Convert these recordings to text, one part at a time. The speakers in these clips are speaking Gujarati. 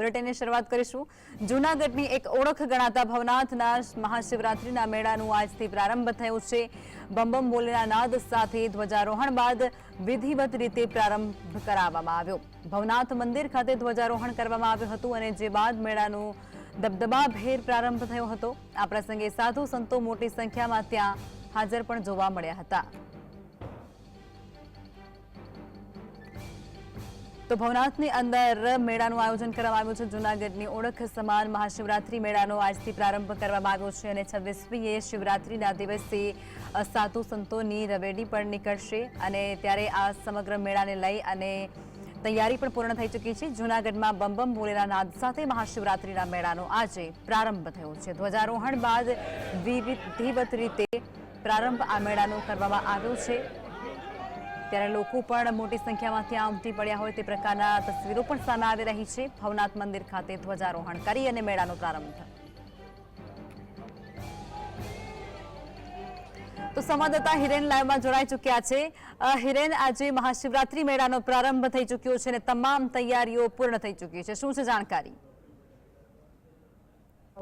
બુલેટિનની શરૂઆત કરીશું. જૂનાગઢની એક ઓળખ ગણાતા ભવનાથના મહાશિવરાત્રિના મેળાનું આજથી પ્રારંભ થયો છે. બમ બમ બોલેના નાદ સાથે ધ્વજારોહણ બાદ વિધિવત રીતે પ્રારંભ કરાવવામાં આવ્યો. ભવનાથ મંદિર ખાતે ધ્વજારોહણ કરવામાં આવ્યું હતું અને જે બાદ મેળાનું દબદબાભેર પ્રારંભ થયો હતો. આ પ્રસંગે સાધુ સંતો મોટી સંખ્યામાં ત્યાં હાજર પણ જોવા મળ્યા હતા. તો ભવનાથની અંદર મેળાનું આયોજન કરવામાં આવ્યું છે. જૂનાગઢની ઓળખ સમાન મહાશિવરાત્રી મેળાનો આજથી પ્રારંભ કરવામાં આવ્યો છે અને છવ્વીસમીએ શિવરાત્રીના દિવસે સાધુ સંતોની રવેડી પણ નીકળશે અને ત્યારે આ સમગ્ર મેળાને લઈ અને તૈયારી પણ પૂર્ણ થઈ ચૂકી છે. જૂનાગઢમાં બમ બમ ભોલેના નાદ સાથે મહાશિવરાત્રીના મેળાનો આજે પ્રારંભ થયો છે. ધ્વજારોહણ બાદ વિધિવત રીતે પ્રારંભ આ મેળાનો કરવામાં આવ્યો છે. ત્યારે લોકો પણ મોટી સંખ્યામાં ત્યાં ઉમટી પડ્યા હોય તે પ્રકારના તસવીરો પણ સામે આવી રહી છે. ભવનાથ મંદિર ખાતે ધ્વજારોહણ કરી અને મેળાનો પ્રારંભ થયો. તો સંવાદદાતા હિરેન લાઈવમાં જોડાઈ ચૂક્યા છે. હિરેન, આજે મહાશિવરાત્રી મેળાનો પ્રારંભ થઈ ચૂક્યો છે અને તમામ તૈયારીઓ પૂર્ણ થઈ ચૂકી છે. શું છે જાણકારી?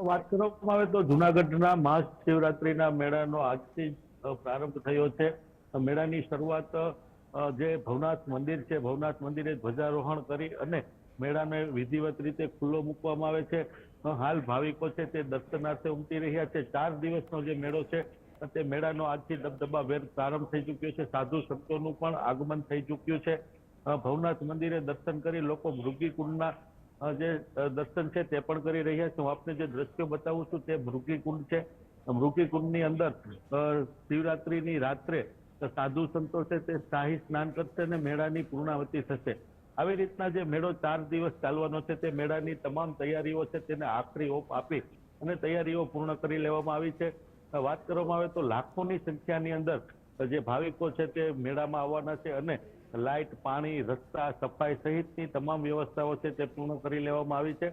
વાત કરવામાં આવે તો જુનાગઢના મહાશિવરાત્રીના મેળાનો આજથી પ્રારંભ થયો છે. મેળાની શરૂઆત જે ભવનાથ મંદિર છે, ભવનાથ મંદિરે ધ્વજારોહણ કરી અને મેળાને વિધિવત રીતે ખુલ્લો મૂકવામાં આવે છે. હાલ ભાવિકો છે તે દર્શનાર્થે ઉમટી રહ્યા છે. ચાર દિવસનો જે મેળો છે તે મેળાનો આજથી દબદબાભેર પ્રારંભ થઈ ચૂક્યો છે. સાધુ સંતોનું પણ આગમન થઈ ચૂક્યું છે. ભવનાથ મંદિરે દર્શન કરી લોકો મૃગીકુંડના જે દર્શન છે તે પણ કરી રહ્યા છે. હું આપને જે દ્રશ્યો બતાવું છું તે મૃગીકુંડ છે. મૃગીકુંડની અંદર શિવરાત્રીની રાત્રે સાધુ સંતો છે તે શાહી સ્નાન કરશે અને મેળાની પૂર્ણાવતી થશે. આવી રીતના જે મેળો ચાર દિવસ ચાલવાનો છે તે મેળાની તમામ તૈયારીઓ છે તેને આખરી ઓપ આપી અને તૈયારીઓ પૂર્ણ કરી લેવામાં આવી છે. વાત કરવામાં આવે તો લાખોની સંખ્યાની અંદર જે ભાવિકો છે તે મેળામાં આવવાના છે અને લાઇટ પાણી, રસ્તા, સફાઈ સહિતની તમામ વ્યવસ્થાઓ છે તે પૂર્ણ કરી લેવામાં આવી છે.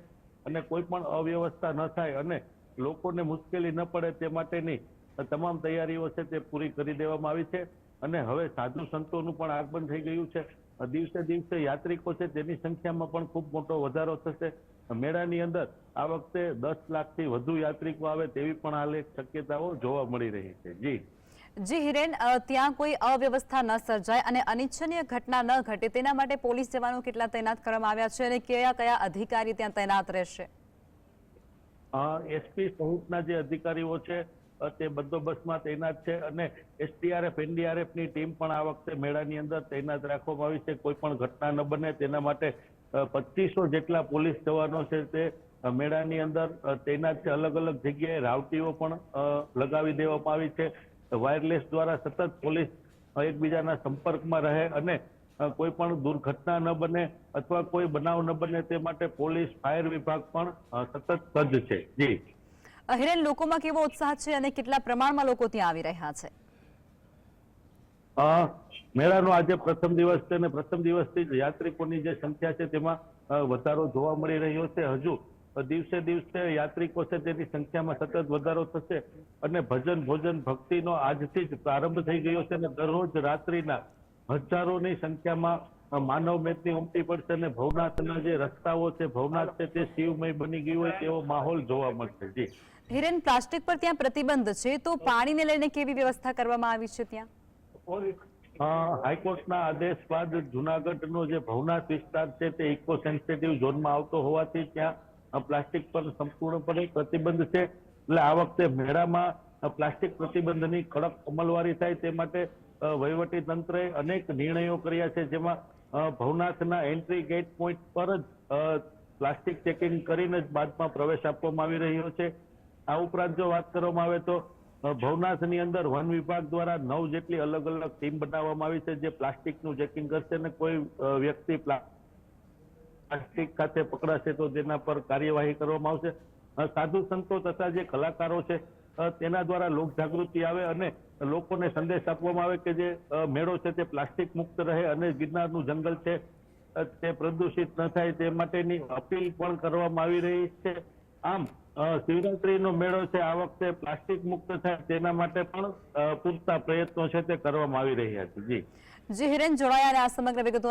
અને કોઈ પણ અવ્યવસ્થા ન થાય અને લોકોને મુશ્કેલી ન પડે તે માટેની તમામ તૈયારીઓ છે તે પૂરી કરી દેવામાં આવી છે અને હવે સાધુ સંતોનું પણ આગમન થઈ ગયું છે. દિવસે દિવસે યાત્રિકો છે તેની સંખ્યામાં પણ ખૂબ મોટો વધારો થશે. મેળાની અંદર આ વખતે દસ લાખથી વધુ યાત્રિકો આવે તેવી પણ હાલ એક શક્યતાઓ જોવા મળી રહી છે. જી. જી હિરેન ત્યાં કોઈ અવ્યવસ્થા ન સર્જાય અને અનિચ્છનીય ઘટના ન ઘટે તેના માટે પોલીસ જવાનો કેટલા તૈનાત કરવામાં આવ્યા છે અને કયા કયા અધિકારી ત્યાં તૈનાત રહેશે? એસપી સહિતના જે અધિકારીઓ છે તે બંદોબસ્તમાં તૈનાત છે અને એસટીઆરએફ એનડીઆરએફની ટીમ પણ આ વખતે મેળાની અંદર તૈનાત રાખવામાં આવી છે. કોઈ પણ ઘટના ન બને. તેના માટે પચીસો જેટલા પોલીસ જવાનો છે તે મેળાની અંદર તૈનાત છે. અલગ અલગ જગ્યાએ રાવટીઓ પણ લગાવી દેવામાં આવી છે. વાયરલેસ દ્વારા સતત પોલીસ એકબીજાના સંપર્કમાં રહે અને કોઈ પણ દુર્ઘટના ન બને અથવા કોઈ બનાવ ન બને તે માટે પોલીસ, ફાયર વિભાગ પણ સતત સજ્જ છે. જી. અ, લોકોમાં કેવો ઉત્સાહ છે અને કેટલા પ્રમાણમાં લોકો ત્યાં આવી રહ્યા છે? મેળાનો આજે પ્રથમ દિવસ છે અને પ્રથમ દિવસથી યાત્રિકોની જે સંખ્યા છે તેમાં વધારો જોવા મળી રહ્યો છે. હજુ દિવસે દિવસે યાત્રિકો છે તેની સંખ્યામાં સતત વધારો થશે અને ભજન ભોજન ભક્તિનો આજથી જ પ્રારંભ થઈ ગયો છે અને દરરોજ રાત્રિના હજારોની સંખ્યામાં માનવ મેદની ઉમટી પડશે અને ભવનાથના જે રસ્તાઓ છે ભવનાથ છે તે શિવમય બની ગયું હોય તેવો માહોલ જોવા મળશે. જી. હિરેન પ્લાસ્ટિક પર ત્યાં પ્રતિબંધ છે તો પાણીને લઈને કેવી વ્યવસ્થા કરવામાં આવી છે ત્યાં? હાઈકોર્ટના આદેશ બાદ જુનાગઢનો જે ભવનાથ વિસ્તાર છે તે ઇકો સેન્સિટિવ ઝોનમાં આવતો હોવાથી ત્યાં પ્લાસ્ટિક પર સંપૂર્ણપણે પ્રતિબંધ છે. એટલે આ વખતે મેળામાં પ્લાસ્ટિક પ્રતિબંધની કડક અમલવારી થાય તે માટે વહીવટી તંત્રએ અનેક નિર્ણયો કર્યા છે જેમાં ભવનાથના એન્ટ્રી ગેટ પોઈન્ટ પર જ પ્લાસ્ટિક ચેકિંગ કરીને જ બાદમાં પ્રવેશ આપવામાં આવી રહ્યો છે. આ ઉપરાંત જો વાત કરવામાં આવે તો ભવનાથની અંદર વન વિભાગ દ્વારા નવ જેટલી અલગ અલગ ટીમ બનાવવામાં આવી છે જે પ્લાસ્ટિકનું ચેકિંગ કરશે અને કોઈ વ્યક્તિ પ્લા- પ્લાસ્ટિક ખાતે પકડાશે તો તેના પર કાર્યવાહી કરવામાં આવશે. સાધુ સંતો તથા જે કલાકારો છે તેના દ્વારા લોક જાગૃતિ આવે અને લોકોને સંદેશ આપવામાં આવે કે જે મેળો છે તે પ્લાસ્ટિક મુક્ત રહે અને ગિરનારનું જંગલ છે તે પ્રદૂષિત ન થાય તે માટેની અપીલ પણ કરવામાં આવી રહી છે. આમ શિવરાત્રીનો મેળો છે આ વખતે પ્લાસ્ટિક મુક્ત થાય તેના માટે પણ પૂરતા પ્રયત્નો છે તે કરવામાં આવી રહ્યા છે. જી. જી હિરેન, જોડાયા સમગ્ર વિગતો